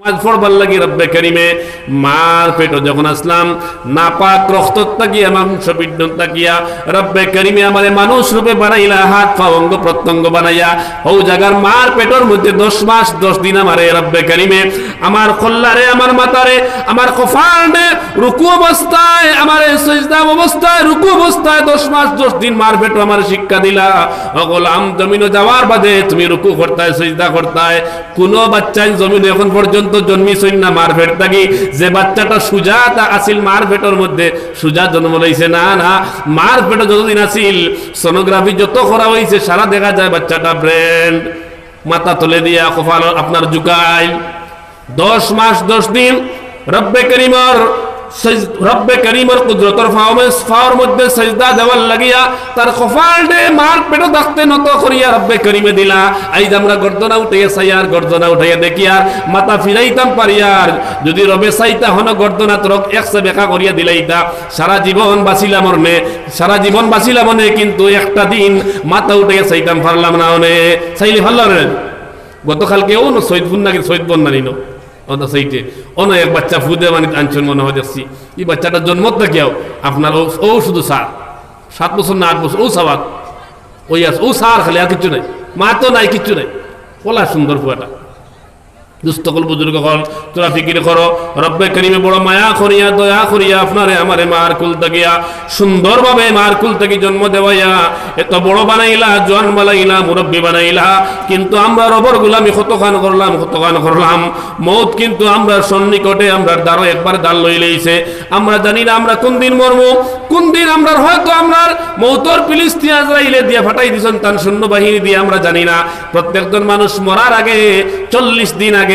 নামাজ পড়বার লাগি রব্বে মধ্যে দশ মাস, দশ দিন আমারে রব্বে করিমে, আমার আমার মাতারে, আমার কফান্ডে রুকু অবস্থায়, আমার অবস্থায়, রুকু অবস্থায় দশ মাস, দশ দিন মার পেটো আমার শিক্ষা দিলা। অগলাম জমিনে যাওয়ার বাদে তুমি রুকু করতায়, সজদা করতায়, কোনো বাচ্চাই জমিনে এখন পর্যন্ত জন্মিছই না, মার ভেট থাকি। যে বাচ্চাটা সুজা, তা আসিল মার ভেটর মধ্যে। সুজা জন্ম লইছে না না, মার ভেট যতদিন আসিল সোনোগ্রাফি যত করা হয়েছে সারা দেখা যায় বাচ্চাটা ব্রেন মাথা তুলে দিয়া কপাল আপনার জুকাইল। দশ মাস, দশ দিন, রব্বে করিমর রব্বে করিমর কুদরতর ফাওমেস ফাওর মধ্যে সজদা দেওয়ার লাগিয়া তার কপালটে মার পেটো থাকতে নত করিয়া রব্বে করিমে দিলা। আইজ আমরা গর্দনা উঠাইয়া সাইয়ার গর্দনা উঠাইয়া দেখিয়ার মাথা ফিরাইতাম পারিয়ার যদি রবে সাইতা হন গর্দনা তোরক একসে বেকা করিয়া দিলাইতা। সারা জীবন বাঁচিলাম মরনে সারা জীবন বাঁচিলাম মনে, কিন্তু একটা দিন মাথা উঠাইয়া চাইতাম পারলাম না অনে চাইলে পারলাম না গতকালকে ও সৈদ ফুন নাকি সৈদ বন ওটা সেইটে। অন্য এক বাচ্চা ফুদে মানে আনছেন মনে হয় দেখছি। এই বাচ্চাটা জন্ম থেকেও আপনার ও শুধু সার। সাত বছর না আট বছর। ও সাবাক ওই আস ও সার খালি আর কিচ্ছু নাই। মা তো নাই, কিচ্ছু নাই। ওলা সুন্দর ফুয়াটা দুস্থকল বুজুর্গ হল তোরা ফিকির করো। রব্বে করিমে বড় মায়া করিয়া, দয়া করিয়া আপনারে আমারে মার কুল তাকিয়া সুন্দরভাবে মার কুল থেকে জন্ম দেওয়াইয়া, এত বড় বানাইলা জন বানাইলা, মুরব্বী বানাইলা। কিন্তু আমরা রবর গুলামি কতখান করলাম কতখান করলাম। মৌত কিন্তু আমরা সন্নিকটে আমরা দ্বারো একবার দাল লই লইছে। আমরা জানি না আমরা কোন দিন মরম কোন দিন আমরা হয়তো আমরা মৌতর পিলিস্তি আজরাইলে দিয়ে ফাটাই দিছেন তার সৈন্য বাহিনী দিয়ে, আমরা জানি না। প্রত্যেকজন মানুষ মরার আগে চল্লিশ দিন আগে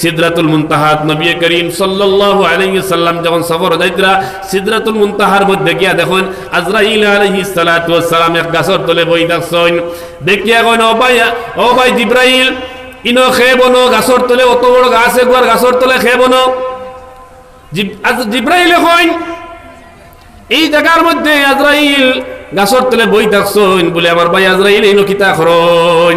সিদরাতুল মুনতাহাত নবী করিম সাল্লাল্লাহু আলাইহি সাল্লাম যখন সফর যাইতরা, সিদরাতুল মুনতাহার মধ্যে গিয়া দেখুন, আজরাইল আলাইহিস সালাতু ওয়াস সালাম এক গাছর তলে বই দেখছেন দেখিয়া কইন ও ভাই ও ভাই জিব্রাইল, ইনো খেবনো গাছর তলে, অত বড় গাছ একবার গাছর তলে খেবনো জিব্রাইল কইন এই জায়গার মধ্যে আজরাইল গাছর তলে বই থাকছেন বলে আমার ভাই আজরাইল, এই নকিতা খরণ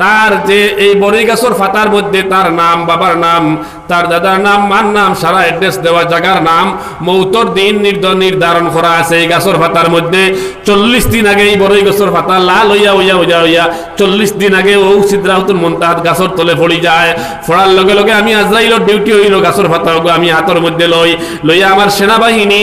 তার যে এই বনে গাছর ফাতার মধ্যে তার নাম বাবার নাম তার দাদার নাম, মার নাম, সারা অ্যাড্রেস দেওয়া জায়গার নাম, মৌতর দিন নির্ধারণ করা আছে এই গাছর ফাতার মধ্যে। চল্লিশ দিন আগে এই বড়ই গাছর ফাতা লাল হইয়া হইয়া হইয়া হইয়া চল্লিশ দিন আগে ও সিদ্ধাহুতুল মন্তাহাত গাছর তলে পড়ি যায়। ফড়ার লগে লগে আমি আজরাইলর ডিউটি হইল গাছর ফাতা হোক আমি হাতর মধ্যে লই, লইয়া আমার সেনাবাহিনী,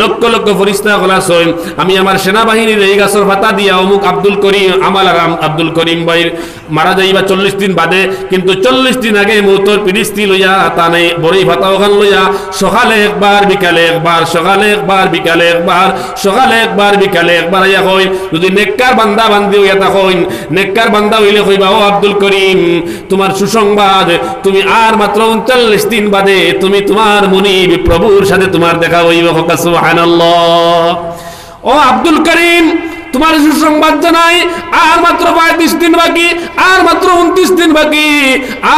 লক্ষ লক্ষ ফরিস্তা গলাছই আমি আমার সেনাবাহিনীর এই গাছর ফাতা দিয়া অমুক আব্দুল করিম আমাল আরাম আব্দুল করিম ভাইয়ের মারা যাইবা চল্লিশ দিন বাদে। কিন্তু চল্লিশ দিন আগে মৌতর পিরিস্তি লইয়া বড়ই ভাতা ওখান লইয়া, সকালে একবার, বিকালে একবার, সকালে একবার, বিকালে একবার, সকালে একবার, বিকালে একবার আইয়া কই, যদি নেককার বান্দা বান্দি হইয়া নেককার বান্দা হইলে কইবা, ও আব্দুল করিম, তোমার সুসংবাদ, তুমি আর মাত্র উনচল্লিশ দিন বাদে, তুমি তোমার মুনিব প্রভুর সাথে তোমার দেখা হইব সুবহানাল্লাহ। ও আব্দুল করিম তোমার সুসংবাদ জানাই, আর মাত্র পঁয়ত্রিশ দিন বাকি, আর মাত্র উনত্রিশ দিন বাকি,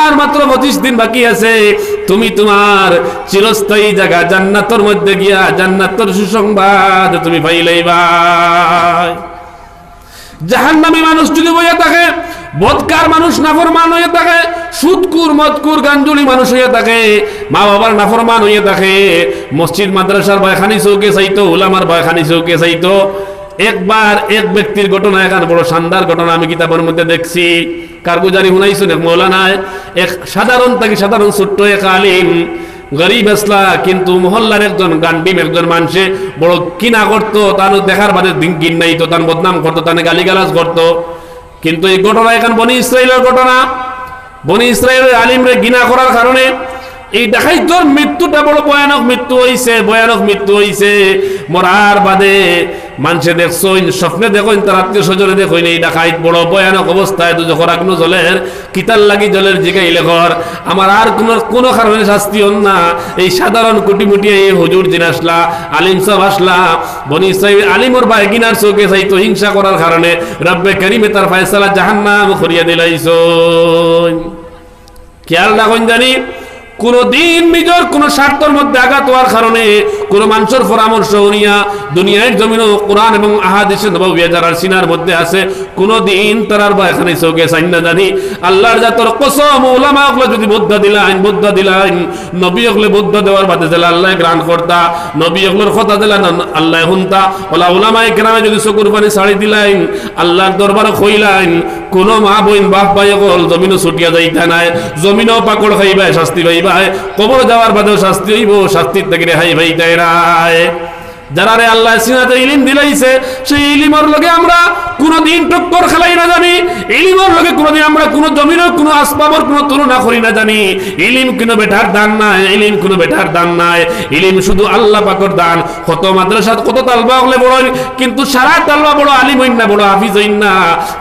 আর মাত্র পঁচিশ দিন বাকি আছে। তুমি তোমার চিরস্থায়ী জায়গা জান্নাতর মধ্যে গিয়া জান্নাতর সুসংবাদ তুমি পাইলেই ভাই জাহান্নামী মানুষ যদি বইয়া থাকে বদকার মানুষ নাফরমান হয়ে থাকে সুদকুর মদকুর গাঞ্জুলি মানুষ হয়ে থাকে মা বাবার নাফরমান হয়ে থাকে, মসজিদ, মাদ্রাসার বয়খানি চৌকে চাইতো, উলামার বয়খানি চৌকে চাইতো একবার এক ব্যক্তির ঘটনা এখানে বড় শানদার ঘটনা আমি কিতাবের মধ্যে দেখছি। কারগুজারি শুনাইছো এক মৌলানায়। এক সাধারণ, তাকে সাধারণ ছোট্ট এক আলিম, গরিব আসলা, কিন্তু মহল্লার একজন গান্ডিম একজন মানুষে বড় কিনা করতো, তার দেখার বাদে দিন নাই তো, তার বদনাম করতো, তার গালিগালাজ করতো। কিন্তু এই ঘটনা এখন বনি ইসরায়েলের ঘটনা। বনি ইসরায়েলের আলিমরে গিনা করার কারণে এই দেখাই তোর মৃত্যুটা বড় ভয়ানক মৃত্যু হইছে, ভয়ানক মৃত্যু হইছে। মরার বাদে মানুষে দেখছইন, স্বপ্নে দেখইন, তার আত্মীয় স্বজনে দেখইন, এই ডাকাইত বড় ভয়ানক অবস্থায় তো যখন আগ্ন জলের কিতার লাগি জলের জিগাইলে ঘর। আমার আর কোনো কোনো কারণে শাস্তি হন না। এই সাধারণ কুটিমুটি এই হুজুর দিন আসলা, আলিম সাহেব আসলা, বনি সাহেব আলিমর ভাই কিনার চোখে চাইতো হিংসা করার কারণে রব্বে করিমে তার ফায়সালা জাহান্নাম করিয়া দিলাইছইন। খেয়াল রাখুন জানি কোনো দিন নিজের কোন স্বার্থের মধ্যে আঘাত হওয়ার কারণে কোন মানুষের পরামর্শ জমিন কোরআন এবং আহাদিসে নবাবিয়া যারা সিনার মধ্যে আছে তারার বা এখানে না জানি। আল্লাহর জাতর কসম ওলামা ওগুলো যদি বুদ্ধ দিলাইন দিলাইন, নবী ওগুলো বুদ্ধ দেওয়ার বাদে দিলে আল্লাহ গ্রান করতা, নবী ওগুলোর কথা দিলেন আল্লাহ হুনতা। ওলা ওলামায় গ্রামে যদি চকুর পানি ছাড়ি দিলাইন, আল্লাহর দরবারে কইলাইন কোন মা বোন, বাপ, ভাই গল জমিনও ছুটিয়া যাইতা নাই, জমিনও পাকড় খাইবাই শাস্তি কবর যাওয়ার বাদেও শাস্তি হইব শাস্তির থেকে রেহাই ভাই তাই রায়। যারা রে আল্লাহ সিনাতে ইলিম দিলাইছে, সেই ইলিমর লগে আমরা কোনদিন টক্কর খেলাই না জানি, ইলিমর লগে কোনদিন আমরা কোন জমিনের কোন আসবাবর কোন তুলনা করি না জানি। ইলিম কোন বেটার দান নাই, ইলিম কোন বেটার দান নাই। ইলিম শুধু আল্লাহ পাকর দান। কত মাদ্রাসা কত তালবা হলে বড় কিন্তু সারা তালবা বড় আলিম হইন না, বড় হাফিজ হইন না।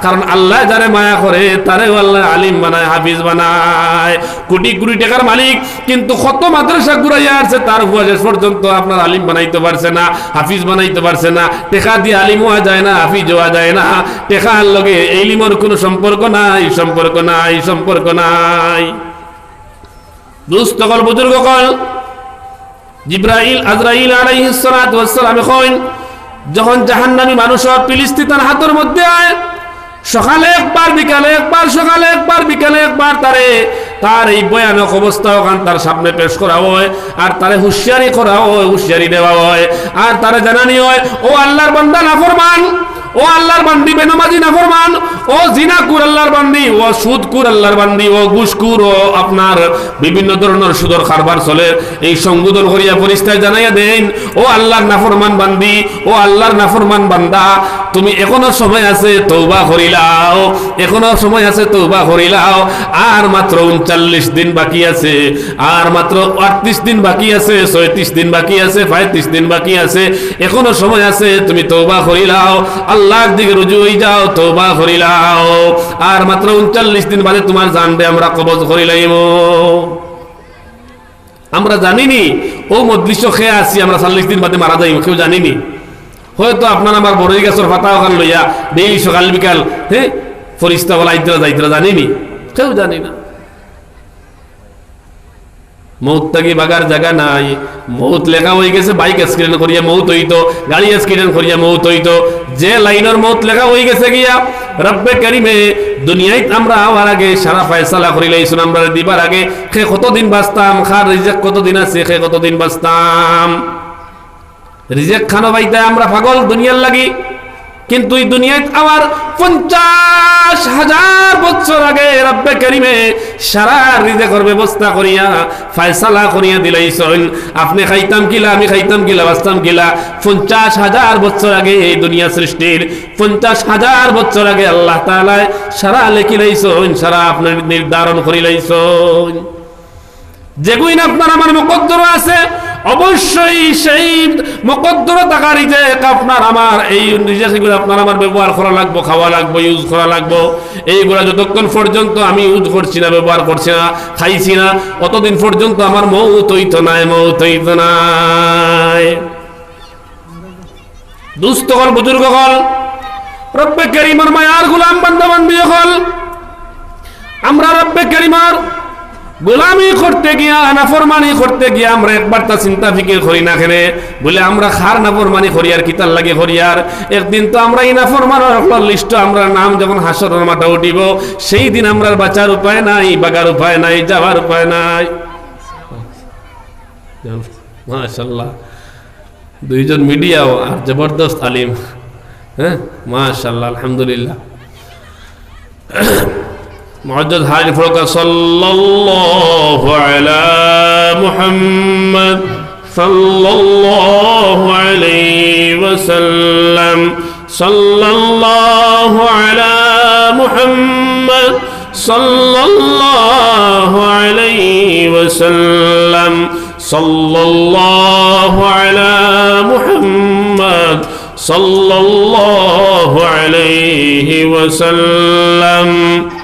কারণ আল্লাহ যারে মায়া করে, তারেও আল্লাহ আলিম বানায়, হাফিজ বানায়। কোটি কোটি টাকার মালিক, কিন্তু কত মাদ্রাসা ঘুরাইয়া আসছে, তার হুয়া শেষ পর্যন্ত আপনার আলিম বানাইতে পারছে না। হাফিজ বানাইতে পারছে না। টেকা দিয়ে আলিম হওয়া যায় না, হাফিজ হওয়া যায় না। টেকার লগে এলিমর কোনো সম্পর্ক নাই সম্পর্ক নাই সম্পর্ক নাই। বুজুর্গ কল জিব্রাইল, আজরাইল কইন যখন হাতের মধ্যে আয়, সকালে একবার, বিকালে একবার, সকালে একবার, বিকালে একবার তারে তার এই ভয়ানক অবস্থা ওখান তার সামনে পেশ করা হয়, আর তারে হুঁশিয়ারি করা হয়, হুঁশিয়ারি দেওয়া হয়। আর তারে জানানি হয়, ও আল্লাহর বান্দা, নাফরমান! ও আল্লাহর বান্দি, বেনমাজি, নাফরমান! ও জিনাকুর আল্লাহর বান্দি, ও সুদকুর আল্লাহর বান্দি, ও ঘুষকুর, ও আপনার বিভিন্ন ধরনের সুদর কারবার চলে। এই সংবোধন করিয়া পরিষ্কার জানাইয়া দেন, ও আল্লাহর নাফরমান বান্দি, ও আল্লাহর নাফরমান বান্দা, তুমি এখনও সময় আছে তৌবা করিলাও, এখনও সময় আছে তৌবা করিলাও, আর মাত্র উনচল্লিশ দিন বাকি আছে, আর মাত্র আটত্রিশ দিন বাকি আছে, ছয়ত্রিশ দিন বাকি আছে, পঁয়ত্রিশ দিন বাকি আছে, এখনও সময় আছে, তুমি তৌবা করিলাও, আল্লাহর দিকে রুজু হয়ে যাও তৌবা করিলাও। আর মাত্র উনচল্লিশ দিন বাদে তোমার জানবে আমরা কবজ করিলাইব আমরা জানিনি, ও মদৃশ্য খেয়ে আসছি আমরা চল্লিশ দিন বাদে মারা যাই কেউ জানিনি। হয়তো আপনার আমার বড়ই গাছের পাতা ওখান লইয়া, ডেইলি সকাল বিকাল হ্যাঁ ফরিস্তা বলা ইতরা যাইতরা জানিনি। কেউ জানি না মৌত বাগার জায়গা নাই, মৌত লেখা হয়ে গেছে, বাইক অ্যাক্সিডেন্ট করিয়া মৌত হইতো, গাড়ি অ্যাক্সিডেন্ট করিয়া মৌত হইতো, যে লাইনের মৌত লেখা হয়ে গেছে গিয়া রব্বে কারিমে দুনিয়ায় আমরা আওয়ার আগে সারা ফয়সালা করি লাইছুন আমরা দিবার আগে। খে কতদিন বাঁচতাম? খার রিজেক কতদিন আছে? খে কতদিন বাঁচতাম? রিজেক খানো বাইতে আমরা পাগল দুনিয়ার লাগি। কিন্তু এই দুনিয়ায় আমার পঞ্চাশ হাজার বছর আগে রব্বে করিমে সারা রিজেকর ব্যবস্থা করিয়া, ফায়সালা করিয়া দিলাইছেন। আপনি খাইতাম কিলা আমি খাইতাম কিলা বাঁচতাম কিলা পঞ্চাশ হাজার বছর আগে এই দুনিয়া সৃষ্টির, পঞ্চাশ হাজার বছর আগে আল্লাহ তালায় সারা লেখিলাইছেন সারা আপনার নির্ধারণ করিলাইছেন যেগুইন আপনার আমার মুকদ্দর আছে অবশ্যই সেই মকদ্দর যে আপনার আমার, এই সেগুলো আপনার আমার ব্যবহার করা লাগবো, খাওয়া লাগবো ইউজ করা লাগবো। এইগুলা যতক্ষণ পর্যন্ত আমি ইউজ করছি না, ব্যবহার করছি না, খাইছি না, অতদিন পর্যন্ত আমার মৌত হইত নাই মৌত হইত নাই বুজুর্গ হল, রব্বে কেরিমার মায়ার গুলাম, বান্দা বান্দি হল। আমরা রব্বে কেরিমার গোলামি করতে গিয়া, নাফরমানি করতে গিয়া আমরা একবার তা চিন্তা ফিকির করি না খেলে বলে আমরা খার নাফরমানি করি আর কিতার লাগে করি আর? একদিন তো আমরা এই নাফরমানের লিস্ট আমরা নাম যখন হাসরের মাথা উঠিব, সেই দিন আমরা বাঁচার উপায় নাই, বাগার উপায় নাই, যাওয়ার উপায় নাই। মাশাল্লাহ। দুইজন মিডিয়াও আর জবরদস্ত আলিম। হ্যাঁ? মাশাল্লাহ, আলহামদুলিল্লাহ। معدد هاي فرقة صلى الله على محمد. صلى الله عليه وسلم. صلى الله على محمد. صلى الله عليه وسلم. صلى الله على محمد. صلى الله عليه وسلم.